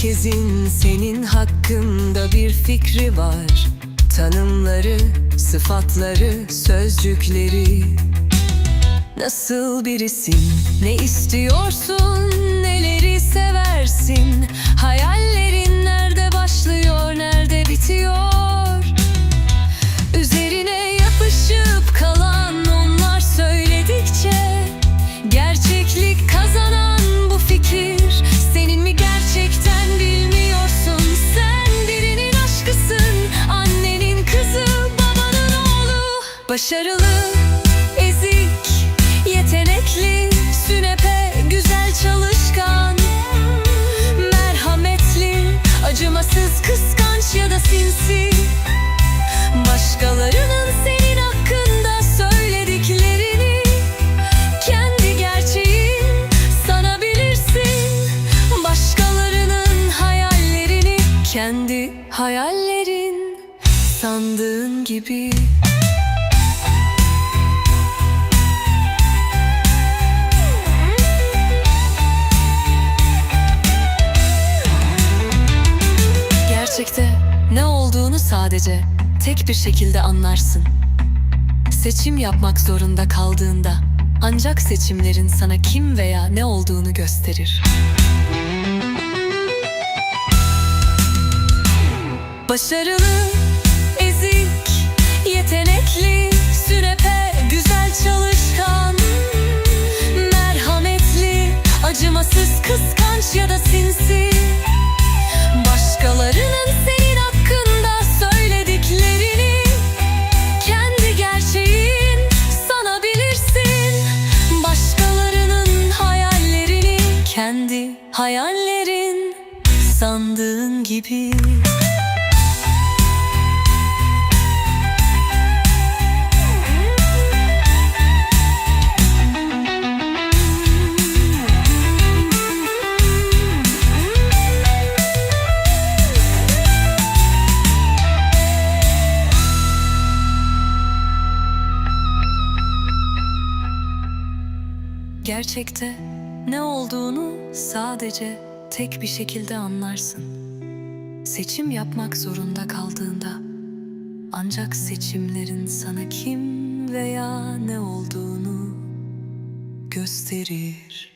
Herkesin senin hakkında bir fikri var. Tanımları, sıfatları, sözcükleri. Nasıl birisin, ne istiyorsun, neleri seversin? Hayal Başarılı, ezik, yetenekli Sünepe, güzel çalışkan Merhametli, acımasız, kıskanç ya da sinsi. Başkalarının senin hakkında söylediklerini Kendi gerçeğin sanabilirsin Başkalarının hayallerini Kendi hayallerin sandığın gibi Gerçekte ne olduğunu sadece tek bir şekilde anlarsın. Seçim yapmak zorunda kaldığında ancak seçimlerin sana kim veya ne olduğunu gösterir. Başarılı, hayallerin sandığın gibi. Gerçekte ne olduğunu sadece tek bir şekilde anlarsın. Seçim yapmak zorunda kaldığında ancak seçimlerin sana kim veya ne olduğunu gösterir.